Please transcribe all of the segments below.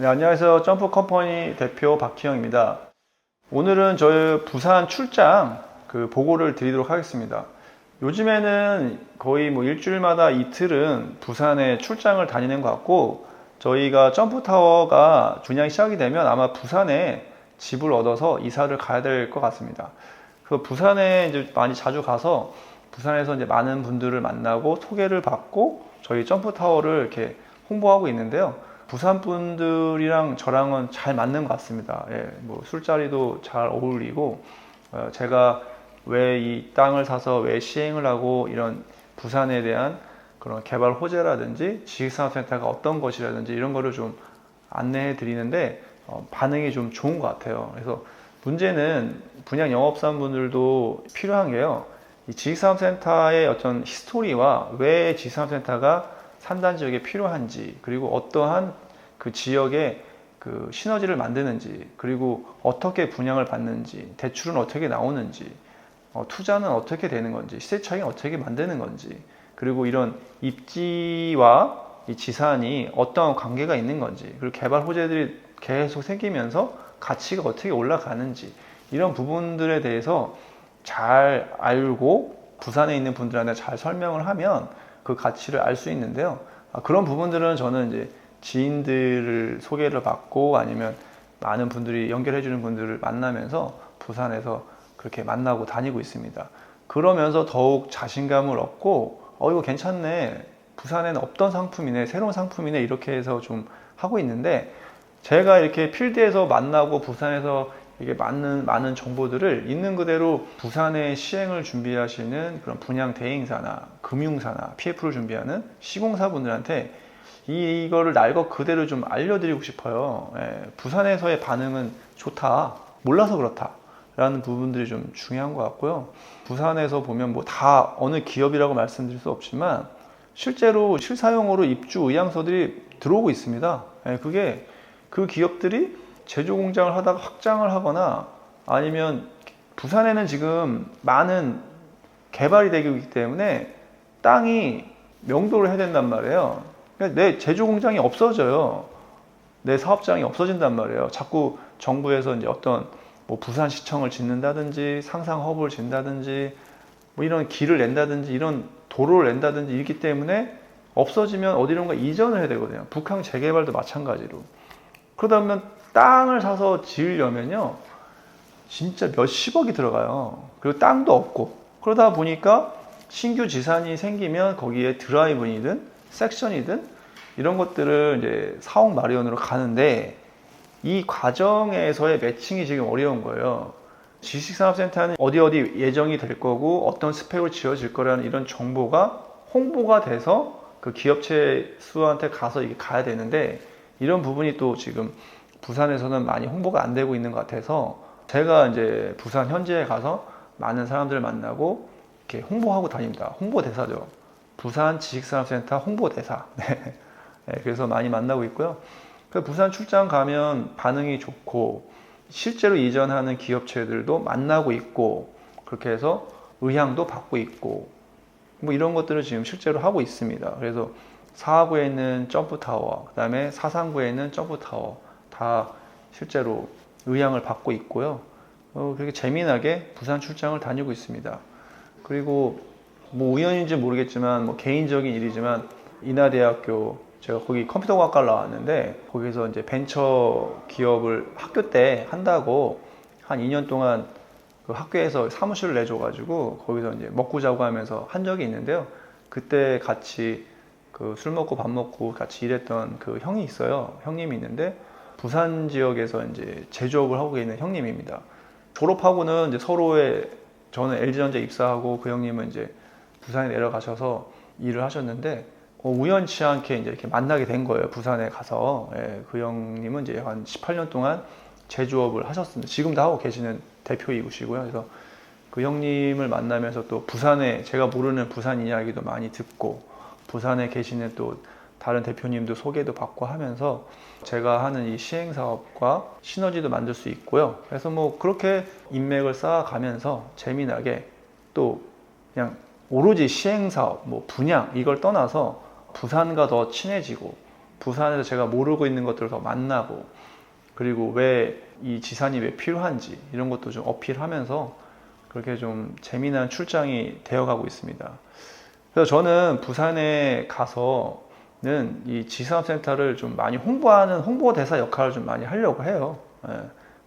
네, 안녕하세요. 점프 컴퍼니 대표 박희영입니다. 오늘은 저희 부산 출장 그 보고를 드리도록 하겠습니다. 요즘에는 거의 뭐 일주일마다 이틀은 부산에 출장을 다니는 것 같고 저희가 점프 타워가 분양이 시작이 되면 아마 부산에 집을 얻어서 이사를 가야 될 것 같습니다. 그 부산에 이제 많이 자주 가서 부산에서 이제 많은 분들을 만나고 소개를 받고 저희 점프 타워를 이렇게 홍보하고 있는데요. 부산 분들이랑 저랑은 잘 맞는 것 같습니다. 예, 뭐 술자리도 잘 어울리고 어, 제가 왜 이 땅을 사서 왜 시행을 하고 이런 부산에 대한 그런 개발 호재라든지 지식산업센터가 어떤 것이라든지 이런 거를 좀 안내해 드리는데 어, 반응이 좀 좋은 것 같아요. 그래서 문제는 분양 영업사분들도 필요한 게요. 이 지식산업센터의 어떤 히스토리와 왜 지식산업센터가 산단 지역에 필요한지 그리고 어떠한 그 지역에 그 시너지를 만드는지 그리고 어떻게 분양을 받는지 대출은 어떻게 나오는지 어, 투자는 어떻게 되는 건지 시세 차익은 어떻게 만드는 건지 그리고 이런 입지와 이 지산이 어떤 관계가 있는 건지 그리고 개발 호재들이 계속 생기면서 가치가 어떻게 올라가는지 이런 부분들에 대해서 잘 알고 부산에 있는 분들한테 잘 설명을 하면 그 가치를 알 수 있는데요. 아, 그런 부분들은 저는 이제 지인들을 소개를 받고 아니면 많은 분들이 연결해 주는 분들을 만나면서 부산에서 그렇게 만나고 다니고 있습니다. 그러면서 더욱 자신감을 얻고 어 이거 괜찮네. 부산에는 없던 상품이네. 새로운 상품이네. 이렇게 해서 좀 하고 있는데 제가 이렇게 필드에서 만나고 부산에서 이게 많은 많은 정보들을 있는 그대로 부산에 시행을 준비하시는 그런 분양 대행사나 금융사나 PF를 준비하는 시공사분들한테 이, 이거를 날 것 그대로 좀 알려드리고 싶어요. 예, 부산에서의 반응은 좋다. 몰라서 그렇다. 라는 부분들이 좀 중요한 것 같고요. 부산에서 보면 뭐 다 어느 기업이라고 말씀드릴 수 없지만 실제로 실사용으로 입주 의향서들이 들어오고 있습니다. 예, 그게 그 기업들이 제조 공장을 하다가 확장을 하거나 아니면 부산에는 지금 많은 개발이 되고 있기 때문에 땅이 명도를 해야 된단 말이에요. 내 제조 공장이 없어져요. 내 사업장이 없어진단 말이에요. 자꾸 정부에서 이제 어떤 뭐 부산시청을 짓는다든지 상상 허브를 짓는다든지 뭐 이런 길을 낸다든지 이런 도로를 낸다든지 이기 때문에 없어지면 어디론가 이전을 해야 되거든요. 북한 재개발도 마찬가지로. 그러다 보면 땅을 사서 지으려면요. 진짜 몇십억이 들어가요. 그리고 땅도 없고. 그러다 보니까 신규 지산이 생기면 거기에 드라이브이든 섹션이든 이런 것들을 이제 사옥 마련으로 가는데 이 과정에서의 매칭이 지금 어려운 거예요. 지식산업센터는 어디 어디 예정이 될 거고 어떤 스펙으로 지어질 거라는 이런 정보가 홍보가 돼서 그 기업체 수한테 가서 이게 가야 되는데 이런 부분이 또 지금 부산에서는 많이 홍보가 안 되고 있는 것 같아서 제가 이제 부산 현지에 가서 많은 사람들을 만나고 이렇게 홍보하고 다닙니다. 홍보 대사죠. 부산 지식산업센터 홍보 대사. 네. 네, 그래서 많이 만나고 있고요. 그 부산 출장 가면 반응이 좋고 실제로 이전하는 기업체들도 만나고 있고 그렇게 해서 의향도 받고 있고 뭐 이런 것들을 지금 실제로 하고 있습니다. 그래서 사하구에 있는 점프타워, 그 다음에 사상구에 있는 점프타워 다 실제로 의향을 받고 있고요. 어, 그렇게 재미나게 부산 출장을 다니고 있습니다. 그리고 뭐 우연인지 모르겠지만 뭐 개인적인 일이지만 인하대학교 제가 거기 컴퓨터과학과를 나왔는데 거기서 이제 벤처 기업을 학교 때 한다고 한 2년 동안 그 학교에서 사무실을 내줘가지고 거기서 이제 먹고 자고 하면서 한 적이 있는데요. 그때 같이 그 술 먹고 밥 먹고 같이 일했던 그 형이 있어요. 형님이 있는데 부산 지역에서 이제 제조업을 하고 있는 형님입니다. 졸업하고는 이제 서로의 저는 LG전자 입사하고 그 형님은 이제 부산에 내려가셔서 일을 하셨는데 어, 우연치 않게 이제 이렇게 만나게 된 거예요. 부산에 가서 예, 그 형님은 이제 한 18년 동안 제조업을 하셨습니다. 지금도 하고 계시는 대표이시고요. 그래서 그 형님을 만나면서 또 부산에 제가 모르는 부산 이야기도 많이 듣고 부산에 계시는 또 다른 대표님도 소개도 받고 하면서 제가 하는 이 시행 사업과 시너지도 만들 수 있고요. 그래서 뭐 그렇게 인맥을 쌓아가면서 재미나게 또 그냥 오로지 시행 사업, 뭐 분양 이걸 떠나서 부산과 더 친해지고 부산에서 제가 모르고 있는 것들을 더 만나고 그리고 왜 이 지산이 왜 필요한지 이런 것도 좀 어필하면서 그렇게 좀 재미난 출장이 되어가고 있습니다. 그래서 저는 부산에 가서 는이 지산업센터를 좀 많이 홍보하는 홍보대사 역할을 좀 많이 하려고 해요. 예.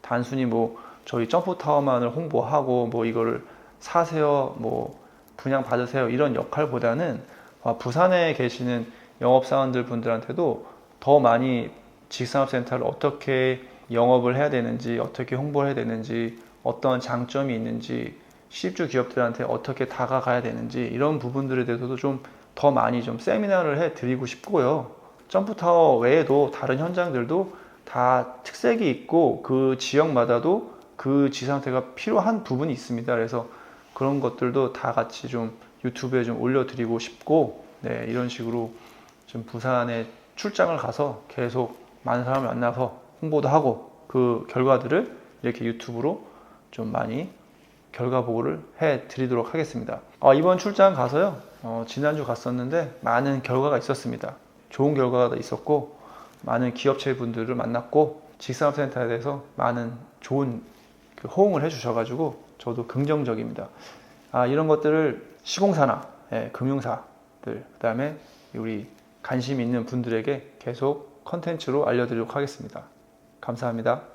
단순히 뭐 저희 점프타워만을 홍보하고 뭐 이거를 사세요, 뭐 분양 받으세요 이런 역할보다는 아, 부산에 계시는 영업사원들 분들한테도 더 많이 직산업센터를 어떻게 영업을 해야 되는지, 어떻게 홍보를 해야 되는지, 어떤 장점이 있는지, 시집주 기업들한테 어떻게 다가가야 되는지 이런 부분들에 대해서도 좀 더 많이 좀 세미나를 해 드리고 싶고요. 점프타워 외에도 다른 현장들도 다 특색이 있고 그 지역마다도 그 지상태가 필요한 부분이 있습니다. 그래서 그런 것들도 다 같이 좀 유튜브에 좀 올려드리고 싶고 네, 이런 식으로 좀 부산에 출장을 가서 계속 많은 사람을 만나서 홍보도 하고 그 결과들을 이렇게 유튜브로 좀 많이 결과 보고를 해 드리도록 하겠습니다. 아, 이번 출장 가서요, 어, 지난주 갔었는데 많은 결과가 있었습니다. 좋은 결과가 있었고, 많은 기업체 분들을 만났고, 직산업센터에 대해서 많은 좋은 그 호응을 해주셔가지고, 저도 긍정적입니다. 아, 이런 것들을 시공사나 예, 금융사들, 그 다음에 우리 관심 있는 분들에게 계속 컨텐츠로 알려드리도록 하겠습니다. 감사합니다.